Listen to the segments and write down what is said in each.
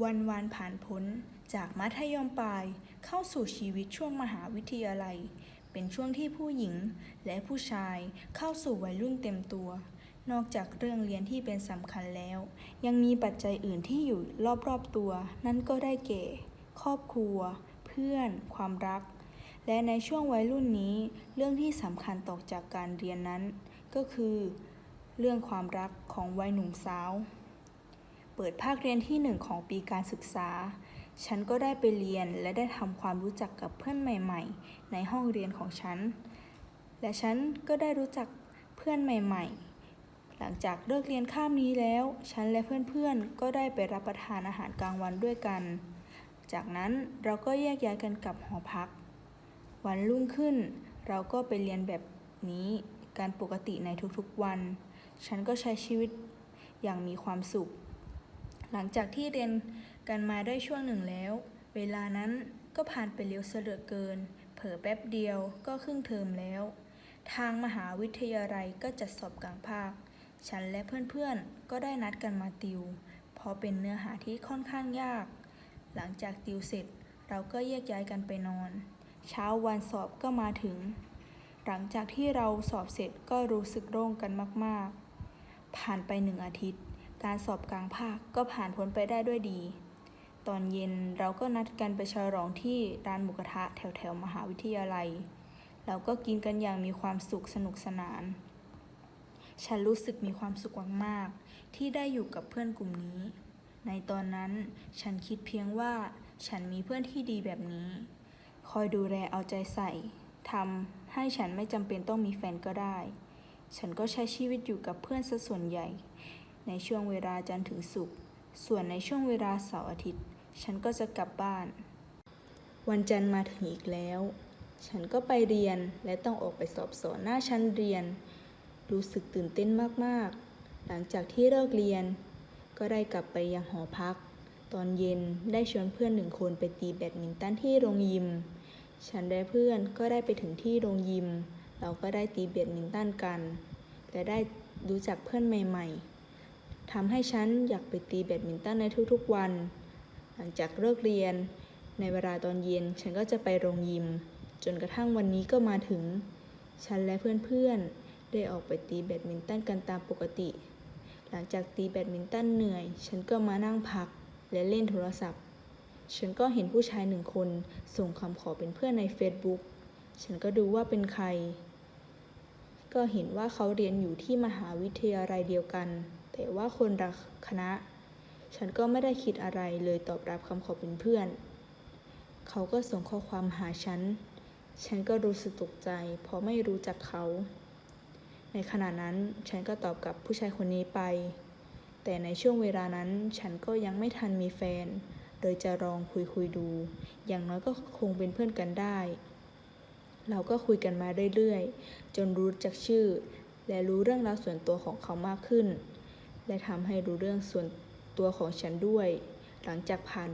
วันวานผ่านพ้น จากมัธยมปลายเข้าสู่ชีวิตช่วงมหาวิทยาลัย เป็นช่วงที่ผู้หญิงและผู้ชายเข้าสู่วัยรุ่นเต็มตัว นอกจากเรื่องเรียนที่เป็นสำคัญแล้ว ยังมีปัจจัยอื่นที่อยู่รอบๆตัว นั่นก็ได้แก่ ครอบครัว เพื่อน ความรัก และในช่วงวัยรุ่นนี้ เรื่องที่สำคัญต่อจากการเรียนนั้น ก็คือ เรื่องความรักของวัยหนุ่มสาว ปิดภาคเรียนที่หนึ่งของปีการศึกษา ฉันก็ได้ไปเรียนและได้ทำความรู้จักกับเพื่อนใหม่ ๆ ในห้องเรียนของฉัน และฉันก็ได้รู้จักเพื่อนใหม่ ๆ หลังจากเลิกเรียนข้ามนี้แล้ว ฉันและเพื่อนๆ ก็ได้ไปรับประทานอาหารกลางวันด้วยกัน จากนั้นเราก็แยกย้ายกันกลับหอพัก วันรุ่งขึ้น เราก็ไปเรียนแบบนี้การปกติในทุกๆวัน ฉันก็ใช้ชีวิตอย่างมีความสุข หลังจากที่เรียนกันมาได้ช่วงหนึ่งแล้ว เวลานั้นก็ผ่านไปเร็วเสือเกิน เผลอแป๊บเดียวก็ครึ่งเทอมแล้ว ทางมหาวิทยาลัยก็จัดสอบกลางภาค ฉันและเพื่อนๆ ก็ได้นัดกันมาติว เพราะเป็นเนื้อหาที่ค่อนข้างยาก หลังจากติวเสร็จเราก็แยกย้ายกันไปนอน เช้าวันสอบก็มาถึง หลังจากที่เราสอบเสร็จก็รู้สึกโล่งกันมากๆ ผ่านไปหนึ่งอาทิตย์ การสอบกลางภาคก็ผ่านพ้นไปได้ด้วยดี ตอนเย็นเราก็นัดกันไปฉลองที่ร้านหมูกระทะแถวๆมหาวิทยาลัย เราก็กินกันอย่างมีความสุขสนุกสนาน ฉันรู้สึกมีความสุขมากๆที่ได้อยู่กับเพื่อนกลุ่มนี้ ในตอนนั้นฉันคิดเพียงว่าฉันมีเพื่อนที่ดีแบบนี้ คอยดูแลเอาใจใส่ทำให้ฉันไม่จำเป็นต้องมีแฟนก็ได้ ฉันก็ใช้ชีวิตอยู่กับเพื่อนซะส่วนใหญ่ ในช่วงเวลาจันทร์ถึงศุกร์ ส่วนในช่วงเวลาเสาร์อาทิตย์ ฉันก็จะกลับบ้าน วันจันทร์มาถึงอีกแล้ว ฉันก็ไปเรียนและต้องออกไปสอบสอนหน้าชั้นเรียน รู้สึกตื่นเต้นมากๆ หลังจากที่เลิกเรียน ก็ได้กลับไปยังหอพัก ตอนเย็นได้ชวนเพื่อนหนึ่งคนไปตีแบดมินตันที่โรงยิม ฉันและเพื่อนก็ได้ไปถึงที่โรงยิม เราก็ได้ตีแบดมินตันกัน และได้รู้จักเพื่อนใหม่ ๆ ทำให้ฉันอยากไปตีแบดมินตันในทุกๆวัน หลังจากเลิกเรียน ในเวลาตอนเย็นฉันก็จะไปโรงยิม จนกระทั่งวันนี้ก็มาถึง ฉันและเพื่อนๆ ได้ออกไปตีแบดมินตันกันตามปกติ หลังจากตีแบดมินตันเหนื่อย ฉันก็มานั่งพักและเล่นโทรศัพท์ ฉันก็เห็นผู้ชายหนึ่งคนส่งคำขอเป็นเพื่อนใน Facebook ฉันก็ดูว่าเป็นใคร ก็เห็นว่าเขาเรียนอยู่ที่มหาวิทยาลัยเดียวกัน แต่ว่าคนละคณะ ฉันก็ไม่ได้คิดอะไรเลยตอบรับคำขอเป็นเพื่อน เขาก็ส่งข้อความหาฉัน ฉันก็รู้สึกตกใจ เพราะไม่รู้จักเขา ในขณะนั้นฉันก็ตอบกับผู้ชายคนนี้ไป แต่ในช่วงเวลานั้นฉันก็ยังไม่ทันมีแฟน โดยจะลองคุยคุยดู อย่างน้อยก็คงเป็นเพื่อนกันได้ เราก็คุยกันมาเรื่อยๆ จนรู้จักชื่อ และรู้เรื่องราวส่วนตัวของเขามากขึ้น และทำให้รู้เรื่องส่วนตัวของฉันด้วย หลังจากผ่าน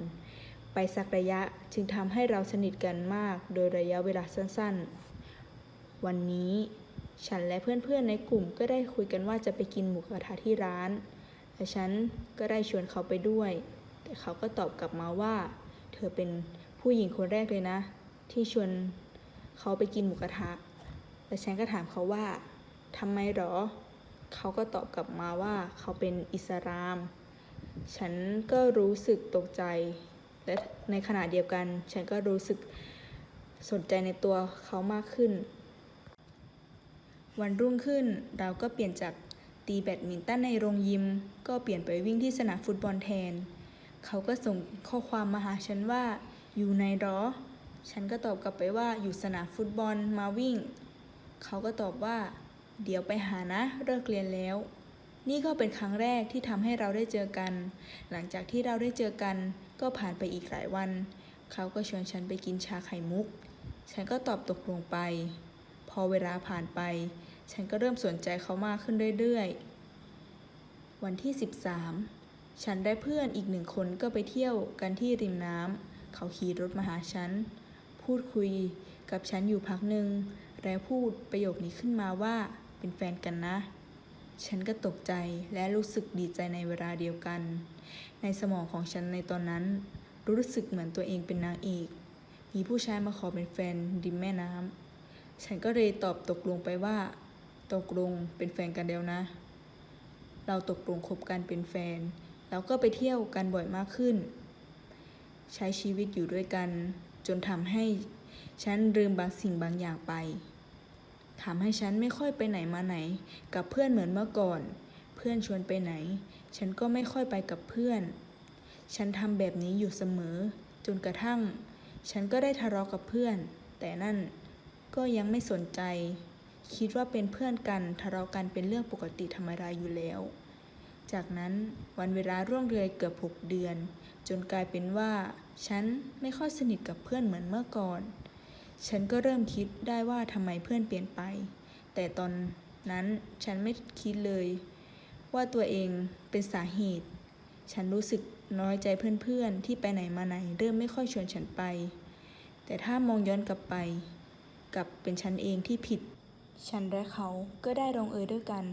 ไปสักระยะจึงทำให้เราสนิทกันมากโดยระยะเวลาสั้นๆ วันนี้ฉันและเพื่อนๆในกลุ่มก็ได้คุยกันว่าจะไปกินหมูกระทะที่ร้านและฉันก็ได้ชวนเขาไปด้วย แต่เขาก็ตอบกลับมาว่า เธอเป็นผู้หญิงคนแรกเลยนะ ที่ชวนเขาไปกินหมูกระทะและฉันก็ถามเขาว่าทำไมหรอ เขาก็ตอบกลับมาว่าเขาเป็นอิสลาม ฉันก็รู้สึกตกใจ และในขณะเดียวกัน ฉันก็รู้สึกสนใจในตัวเขามากขึ้น วันรุ่งขึ้นเราก็เปลี่ยนจากตีแบดมินตันในโรงยิม ก็เปลี่ยนไปวิ่งที่สนามฟุตบอลแทน เขาก็ส่งข้อความมาหาฉันว่าอยู่ในรอ ฉันก็ตอบกลับไปว่าอยู่สนามฟุตบอลมาวิ่ง เขาก็ตอบว่า เดี๋ยวไปหานะเลิกเรียนแล้ว นี่ก็เป็นครั้งแรกที่ทำให้เราได้เจอกัน หลังจากที่เราได้เจอกัน ก็ผ่านไปอีกหลายวัน เขาก็ชวนฉันไปกินชาไข่มุก ฉันก็ตอบตกลงไป พอเวลาผ่านไป ฉันก็เริ่มสนใจเขามากขึ้นเรื่อยๆ วันที่ 13 ฉันได้เพื่อนอีกหนึ่งคนก็ไปเที่ยวกันที่ริมน้ำเขาขี่รถมาหาฉัน พูดคุยกับฉันอยู่พักหนึ่งแล้วพูดประโยคนี้ขึ้นมาว่า เป็นแฟนกันนะ ฉันก็ตกใจและรู้สึกดีใจในเวลาเดียวกัน ในสมองของฉันในตอนนั้น รู้สึกเหมือนตัวเองเป็นนางเอก มีผู้ชายมาขอเป็นแฟนริมแม่น้ำ ฉันก็เลยตอบตกลงไปว่า ตกลงเป็นแฟนกันแล้วนะ เราตกลงคบกันเป็นแฟน แล้วก็ไปเที่ยวกันบ่อยมากขึ้น ใช้ชีวิตอยู่ด้วยกัน จนทำให้ฉันลืมบางสิ่งบางอย่างไป ทำให้ฉันไม่ค่อยไปไหนมาไหน กับเพื่อนเหมือนเมื่อก่อน เพื่อนชวนไปไหน ฉันก็ไม่ค่อยไปกับเพื่อน ฉันทำแบบนี้อยู่เสมอ จนกระทั่ง ฉันก็ได้ทะเลาะกับเพื่อน แต่นั่นก็ยังไม่สนใจ คิดว่าเป็นเพื่อนกันทะเลาะกันเป็นเรื่องปกติธรรมดาอยู่แล้ว จากนั้นวันเวลาร่วงเลยเกือบหกเดือน จนกลายเป็นว่า ฉันไม่ค่อยสนิทกับเพื่อนเหมือนเมื่อก่อน ฉันก็เริ่มคิดได้ว่าทำไมเพื่อนเปลี่ยนไป แต่ตอนนั้นฉันไม่คิดเลย ว่าตัวเองเป็นสาเหตุ ฉันรู้สึกน้อยใจเพื่อนๆ ที่ไปไหนมาไหน เริ่มไม่ค่อยชวนฉันไป แต่ถ้ามองย้อนกลับไป กลับเป็นฉันเองที่ผิด ฉันและเขาก็ได้ลงเอยด้วยกัน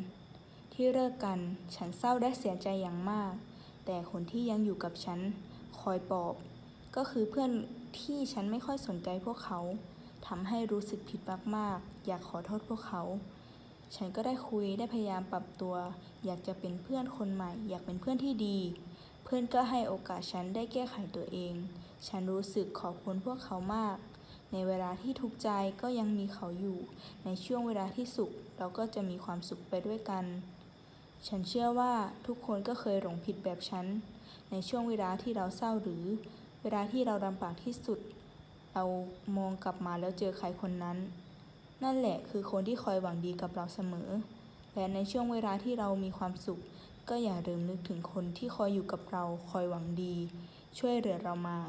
ที่เลิกกันฉันเศร้าและเสียใจอย่างมาก แต่คนที่ยังอยู่กับฉันคอยปลอบ ก็คือเพื่อนที่ฉันไม่ค่อยสนใจพวกเขา ทำให้รู้สึกผิดมากๆ อยากขอโทษพวกเขา ฉันก็ได้คุยได้พยายามปรับตัว อยากจะเป็นเพื่อนคนใหม่ อยากเป็นเพื่อนที่ดี เพื่อนก็ให้โอกาสฉันได้แก้ไขตัวเอง ฉันรู้สึกขอบคุณพวกเขามาก ในเวลาที่ทุกข์ใจก็ยังมีเขาอยู่ ในช่วงเวลาที่สุข เราก็จะมีความสุขไปด้วยกัน ฉันเชื่อว่าทุกคนก็เคยหลงผิดแบบฉัน ในช่วงเวลาที่เราเศร้าหรือ เวลาที่เราลำบากที่สุด เรามองกลับมาแล้วเจอใครคนนั้น นั่นแหละคือคนที่คอยหวังดีกับเราเสมอ และในช่วงเวลาที่เรามีความสุข ก็อย่าลืมนึกถึงคนที่คอยอยู่กับเรา คอยหวังดี ช่วยเหลือเรามา